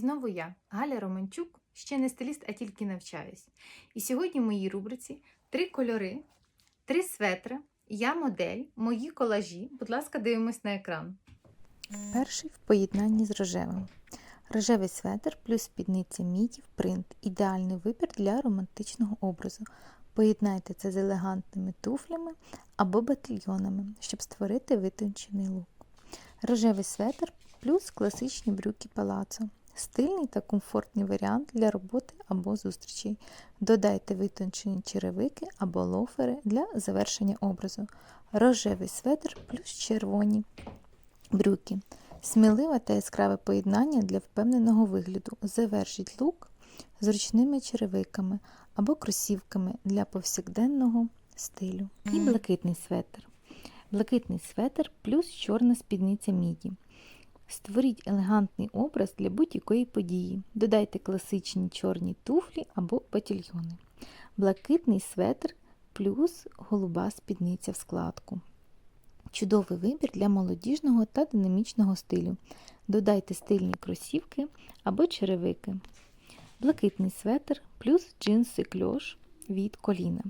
знову я, Галя Романчук, ще не стиліст, а тільки навчаюсь. І сьогодні в моїй рубриці три кольори, три светри, я модель, мої колажі. Будь ласка, дивимось на екран. Перший в поєднанні з рожевим. Рожевий светр плюс спідниця міді в принт. Ідеальний вибір для романтичного образу. Поєднайте це з елегантними туфлями або батальйонами, щоб створити витончений лук. Рожевий светр плюс класичні брюки палацо. Стильний та комфортний варіант для роботи або зустрічей. Додайте витончені черевики або лофери для завершення образу. Рожевий светр плюс червоні брюки. Сміливе та яскраве поєднання для впевненого вигляду. Завершіть лук зручними черевиками або кросівками для повсякденного стилю. І блакитний светр. Блакитний светр плюс чорна спідниця міді. Створіть елегантний образ для будь-якої події. Додайте класичні чорні туфлі або батальйони. Блакитний светр плюс голуба спідниця в складку. Чудовий вибір для молодіжного та динамічного стилю. Додайте стильні кросівки або черевики. Блакитний светр плюс джинси кльош від коліна.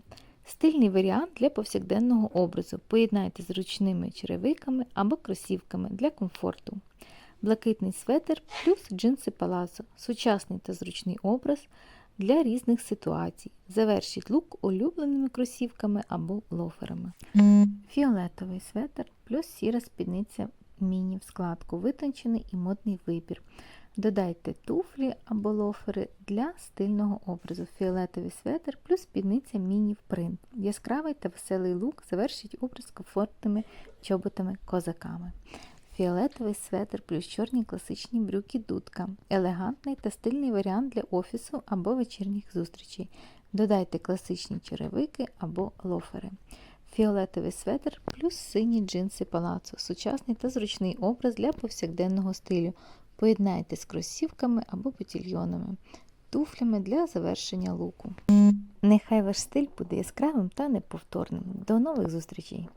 Стильний варіант для повсякденного образу. Поєднайте з ручними черевиками або кросівками для комфорту. Блакитний светр плюс джинси палацо. Сучасний та зручний образ для різних ситуацій. Завершіть лук улюбленими кросівками або лоферами. Фіолетовий светр плюс сіра спідниця міні в складку. Витончений і модний вибір. Додайте туфлі або лофери для стильного образу. Фіолетовий светр плюс спідниця міні в принт. Яскравий та веселий лук завершить образ комфортними чоботами-козаками. Фіолетовий светр плюс чорні класичні брюки дудка. Елегантний та стильний варіант для офісу або вечірніх зустрічей. Додайте класичні черевики або лофери. Фіолетовий светр плюс сині джинси палацу. Сучасний та зручний образ для повсякденного стилю. Поєднайте з кросівками або ботільйонами, туфлями для завершення луку. Нехай ваш стиль буде яскравим та неповторним. До нових зустрічей!